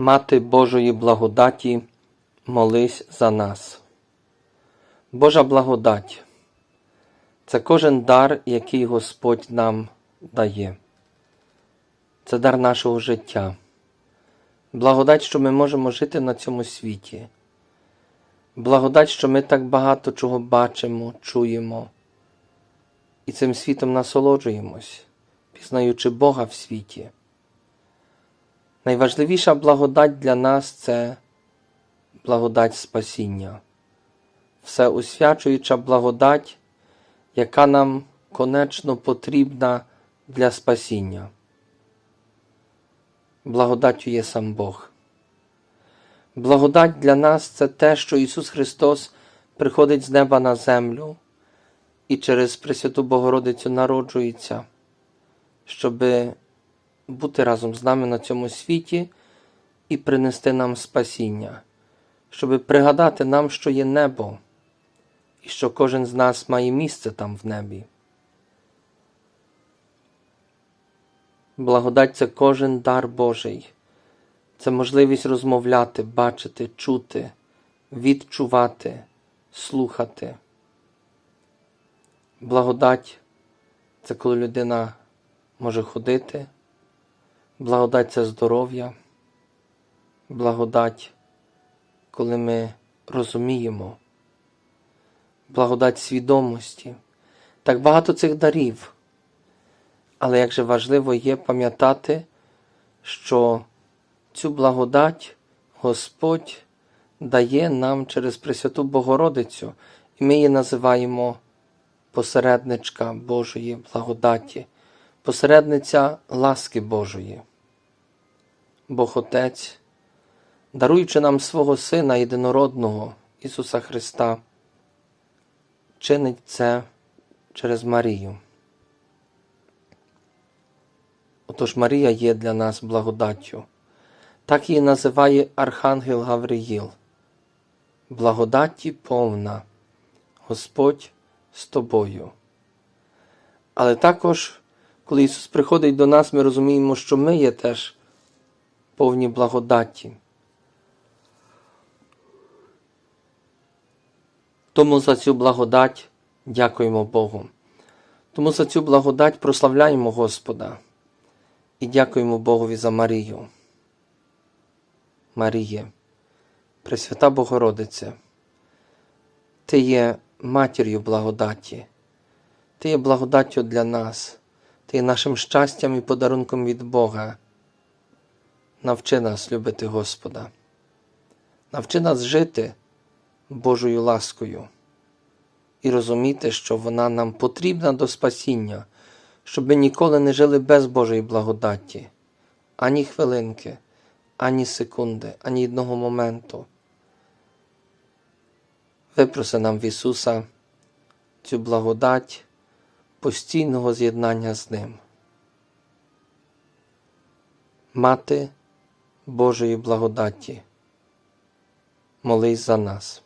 Мати Божої благодаті, молись за нас. Божа благодать це кожен дар, який Господь нам дає. Це дар нашого життя. Благодать, що ми можемо жити на цьому світі. Благодать, що ми так багато чого бачимо, чуємо і цим світом насолоджуємось, пізнаючи Бога в світі. Найважливіша благодать для нас це благодать спасіння, всеосвячуюча благодать, яка нам конечно потрібна для спасіння. Благодаттю є сам Бог. Благодать для нас це те, що Ісус Христос приходить з неба на землю і через Пресвяту Богородицю народжується, щоби бути разом з нами на цьому світі і принести нам спасіння, щоби пригадати нам, що є небо, і що кожен з нас має місце там в небі. Благодать це кожен дар Божий, це можливість розмовляти, бачити, чути, відчувати, слухати. Благодать це коли людина може ходити, благодать це здоров'я, благодать, коли ми розуміємо, благодать свідомості. Так багато цих дарів. Але як же важливо є пам'ятати, що цю благодать Господь дає нам через Пресвяту Богородицю, і ми її називаємо посередничка Божої благодаті, посередниця ласки Божої. Бог Отець, даруючи нам свого Сина єдинородного Ісуса Христа, чинить це через Марію. Отож Марія є для нас благодаттю. Так її називає Архангел Гавриїл. Благодаті повна, Господь з тобою. Але також, коли Ісус приходить до нас, ми розуміємо, що ми є теж повні благодаті. Тому за цю благодать дякуємо Богу. Тому за цю благодать прославляємо Господа і дякуємо Богові за Марію. Маріє, Пресвята Богородице, Ти є матір'ю благодаті, Ти є благодаттю для нас, Ти є нашим щастям і подарунком від Бога. Навчи нас любити Господа, навчи нас жити Божою ласкою і розуміти, що вона нам потрібна до спасіння, щоб ми ніколи не жили без Божої благодаті, ані хвилинки, ані секунди, ані одного моменту. Випроси нам в Ісуса цю благодать постійного з'єднання з Ним. Мати Божої благодаті, молись за нас.